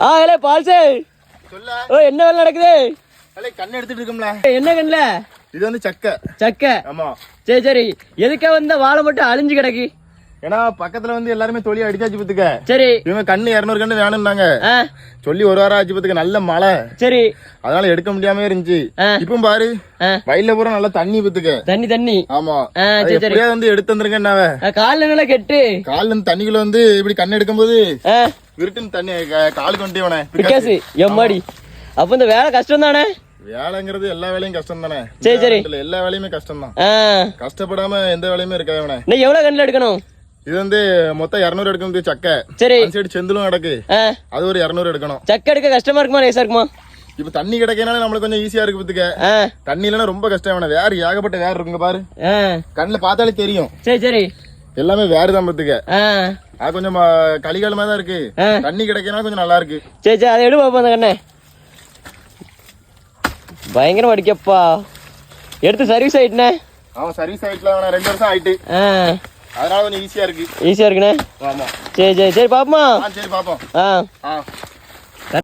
ஆ இல்லை பால்சே. சொல்ல. ஓ என்ன வேலை நடக்குது? கண்ணு எடுத்துட்டு இருக்கோம்ல. என்ன கண்ணில்? இது வந்து சக்கை. சக்கை. ஆமா. சரி சரி. எதுக்கா வந்த வாழை மட்டும் அழிஞ்சு கிடக்கு? ஏன்னா பக்கத்துல வந்து எல்லாருமே தொழில் அடிச்சாச்சு பத்துக்க சரி. இவங்க கண்ணு இரநூறு கண்ணு வேணும்னாங்க. சொல்லி ஒரு வாரம் ஆச்சு பத்துக்க நல்ல மழை. சரி. அதனால எடுக்க முடியாம இருந்துச்சு. இப்போ பாரு வயல்ல பூரா நல்லா தண்ணி பத்துக்க தண்ணி தண்ணி. ஆமா. எப்படியாவது வந்து எடுத்து வந்துருங்கன்னாவ ஆ, கால்ல நல்லா கெட்டு. கால்ல இருந்து தண்ணிக்குள்ள வந்து இப்படி கண்ணு எடுக்கும்போது ஆ. விருட்டுன்னு தண்ணி க- காலுக்கு வந்துட்டே பிக்காசு எம்மாடி? அப்போ இந்த வேலை கஷ்டம் தானே வேலைங்கிறது எல்லா வேலையும் கஷ்டம் தானே சரி, சரி. எல்லா வேலையுமே கஷ்டம் தான் கஷ்டப்படாம எந்த வேலையுமே இருக்காது அவனே இன்னும் எவ்வளோ கண்ணில் எடுக்கணும்? இது வந்து மொத்தம் இரநூறு எடுக்க முடியும் சக்கை. சரி. சைடு செந்திலும் கிடக்கு. அது ஒரு இரநூறு எடுக்கணும். சக்கை எடுக்க கஷ்டமா இருக்குமா லேசா இருக்குமா? இப்ப தண்ணி கிடைக்கனால நம்மளுக்கு கொஞ்சம் ஈஸியா இருக்கு பத்துக்க. தண்ணி இல்லைன்னா ரொம்ப கஷ்டம் வேற ஏகப்பட்ட வேர் இருக்குங்க பாரு. கண்ணுல பார்த்தாலே தெரியும். சரி சரி. எல்லாமே வேறு தான் பத்துக்க அது கொஞ்சம் கலிகாலமா தான் இருக்கு. தண்ணி கிடைக்கனா கொஞ்சம் நல்லா இருக்கு. சரி சரி அதை எடு பாப்போம் அந்த கண்ணை. பயங்கரமா அடிக்கப்பா. எடுத்து சர்வீஸ் ஆயிட்டுனே அவன் சர்வீஸ் ஆயிட்டுல அவன ரெண்டு வருஷம் ஆயிட்டு. அதனால கொஞ்சம் ஈஸியா இருக்கு. ஈஸியாக இருக்குண்ணே. ஆமா. சரி சரி சரி பாப்போமா? சரி பாப்போம். ஆ. ஆ.